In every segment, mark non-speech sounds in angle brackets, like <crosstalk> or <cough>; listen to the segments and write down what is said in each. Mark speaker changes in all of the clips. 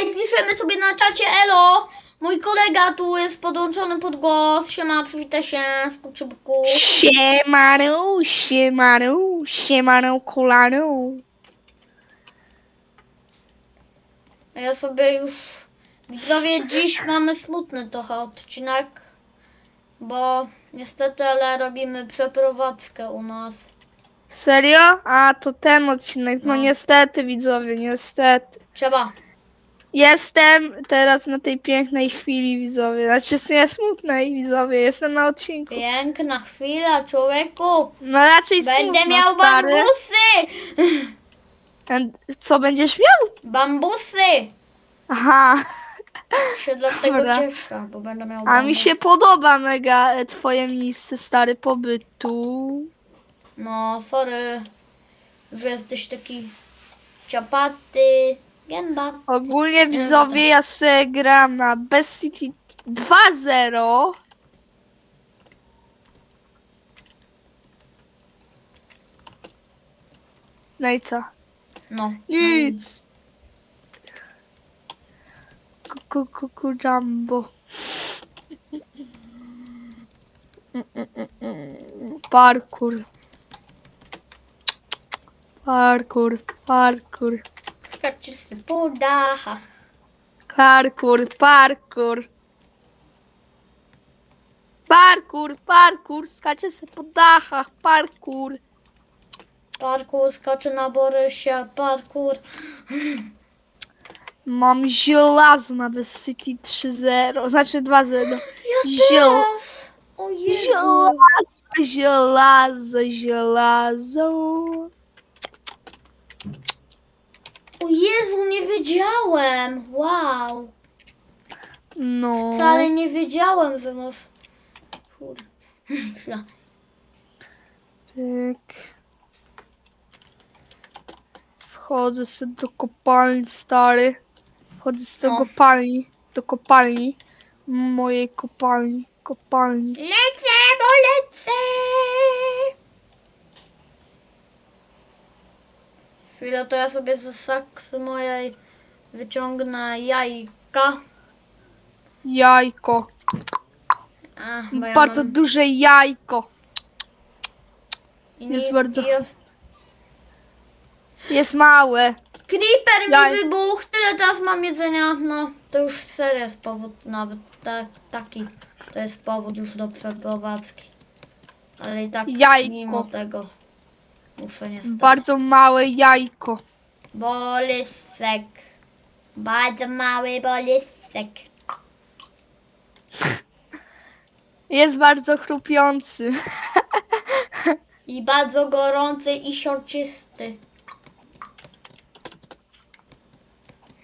Speaker 1: i piszemy sobie na czacie elo. Mój kolega tu jest podłączony pod głos. Siema, przywita się, skuczybyku.
Speaker 2: Siemano, siemano, siemano, kolano.
Speaker 1: A ja sobie już... Widzowie, dziś mamy smutny trochę odcinek. Bo niestety, ale robimy przeprowadzkę u nas.
Speaker 2: Serio? A, to ten odcinek. No
Speaker 1: No.
Speaker 2: niestety, widzowie, niestety.
Speaker 1: Trzeba.
Speaker 2: Jestem teraz na tej pięknej chwili, widzowie. Znaczy, w sumie smutnej, widzowie. Jestem na odcinku.
Speaker 1: Piękna chwila, człowieku.
Speaker 2: No raczej
Speaker 1: Będę miał
Speaker 2: stary.
Speaker 1: bambusy.
Speaker 2: And- Co będziesz miał?
Speaker 1: Bambusy.
Speaker 2: Aha,
Speaker 1: Się dlatego
Speaker 2: Dobra.
Speaker 1: cieszę, bo będę miał
Speaker 2: a mi się podoba mega e, twoje miejsce, stary pobytu.
Speaker 1: No, sorry, że jesteś taki ciapaty, gęba.
Speaker 2: Ogólnie widzowie, ja se gram na Best City 2.0. No i co?
Speaker 1: No.
Speaker 2: Nic. Kuku, kuku, jumbo. Parkour. Parkour, parkour.
Speaker 1: Skaczy się po dachach.
Speaker 2: Parkour, parkour. Parkour, parkour, skacze se po dachach, parkour.
Speaker 1: Parkour, skacze na Borysie, parkour.
Speaker 2: Mam żelazo na Best City 3.0, znaczy 2.0.
Speaker 1: Ja
Speaker 2: Ziel-
Speaker 1: też. O Jezu.
Speaker 2: Żelazo, żelazo, żelazo.
Speaker 1: O Jezu, nie wiedziałem. Wow.
Speaker 2: No.
Speaker 1: Wcale nie wiedziałem, że masz... Kurde. Chwila. <laughs>
Speaker 2: Tak. Wchodzę sobie do kopalni, stary. Wchodzę z do
Speaker 1: No.
Speaker 2: kopalni, do kopalni. Mojej kopalni, kopalni.
Speaker 1: Lecę, bo lecę. Chwilę, to ja sobie ze sakwy mojej wyciągnę jajka.
Speaker 2: Jajko.
Speaker 1: A, bo ja
Speaker 2: Bardzo
Speaker 1: mam...
Speaker 2: duże jajko.
Speaker 1: i
Speaker 2: jest
Speaker 1: nic-
Speaker 2: bardzo-
Speaker 1: i Jest...
Speaker 2: Jest małe.
Speaker 1: Creeper
Speaker 2: Jaj.
Speaker 1: mi wybuchł, tyle teraz mam jedzenia. No, to już serio jest powód nawet ta, taki. To jest powód już do przeprowadzki. Ale i tak
Speaker 2: Jajko.
Speaker 1: mimo tego muszę niestety.
Speaker 2: Bardzo małe jajko.
Speaker 1: Bolysek. Bardzo mały bolysek.
Speaker 2: Jest bardzo chrupiący.
Speaker 1: I bardzo gorący i siorczysty.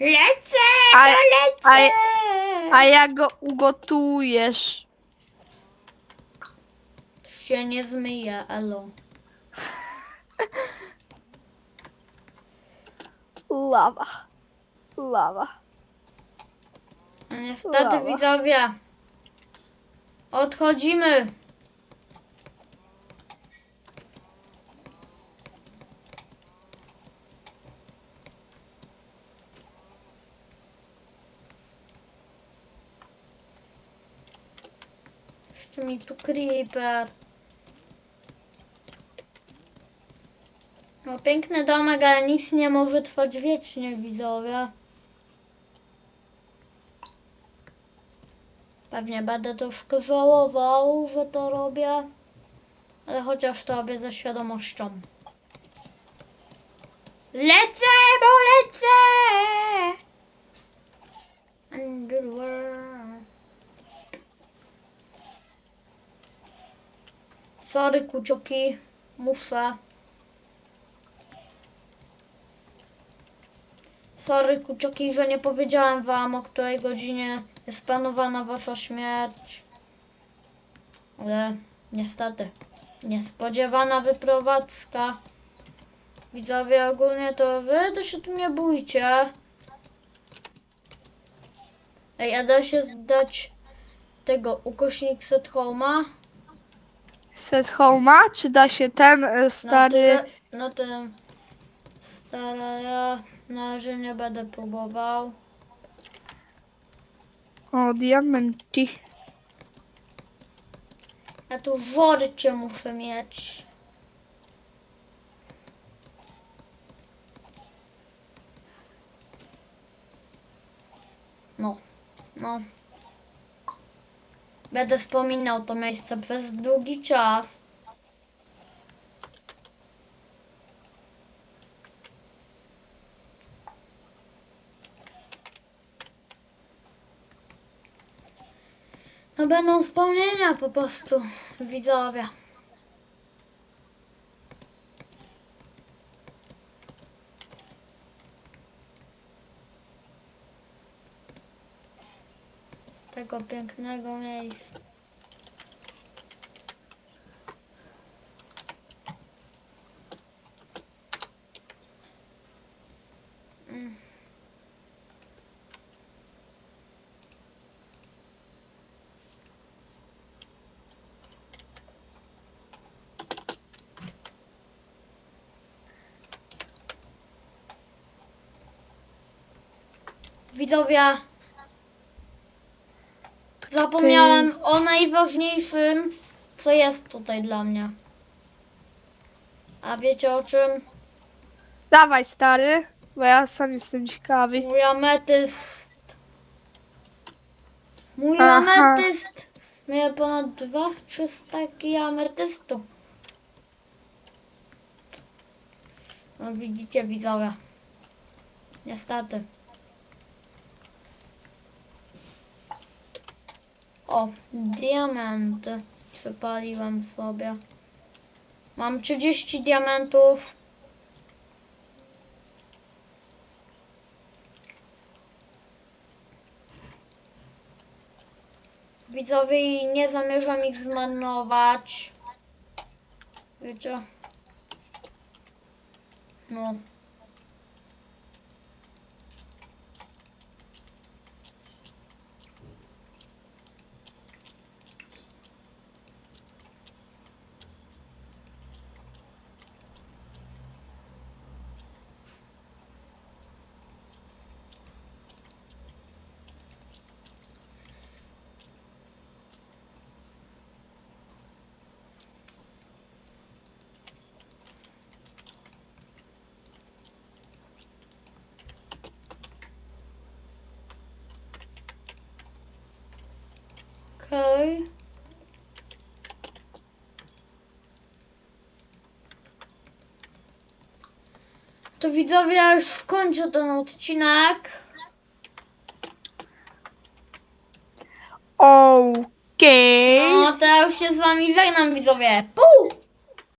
Speaker 1: Lecę,
Speaker 2: A-
Speaker 1: to
Speaker 2: a-
Speaker 1: lecę.
Speaker 2: A jak go ugotujesz?
Speaker 1: się nie zmyje, elo.
Speaker 2: Lawa. Lawa.
Speaker 1: Niestety
Speaker 2: Lawa.
Speaker 1: widzowie. Odchodzimy. Jeszcze mi tu creeper. Piękny domek, ale nic nie może trwać wiecznie, widzowie. Pewnie będę troszkę żałował, że to robię. Ale chociaż to robię ze świadomością. Lecę, bo lecę! Underwear. Sorry, kucioki. Muszę. Sorry, kucioki, że nie powiedziałem wam, o której godzinie jest planowana wasza śmierć. Ale niestety, niespodziewana wyprowadzka. Widzowie, ogólnie to wy to się tu nie bójcie. Ej, a da się zdać tego ukośnik set home'a?
Speaker 2: Set Home'a? Czy da się ten e, stary...
Speaker 1: No ten stary, na razie nie będę próbował.
Speaker 2: O, diamenty.
Speaker 1: Ja tu worcie muszę mieć. No, no. Będę wspominał to miejsce przez długi czas. No będą wspomnienia po prostu, widzowie. Tego pięknego miejsca. Widzowie, zapomniałem o najważniejszym, co jest tutaj dla mnie. A wiecie o czym?
Speaker 2: Dawaj, stary, bo ja sam jestem ciekawy.
Speaker 1: Mój ametyst. Mój
Speaker 2: Aha.
Speaker 1: ametyst. Miałem ponad dwa, trzy staki ametystu. No widzicie widzowie. Niestety. O, diamenty. Przypaliłem sobie. Mam 30 diamentów. Widzowie nie zamierzam ich zmarnować. Wiecie? No. Okej. To widzowie, już kończę ten odcinek.
Speaker 2: Okej.
Speaker 1: No, to ja już się z wami żegnam, widzowie. Pa!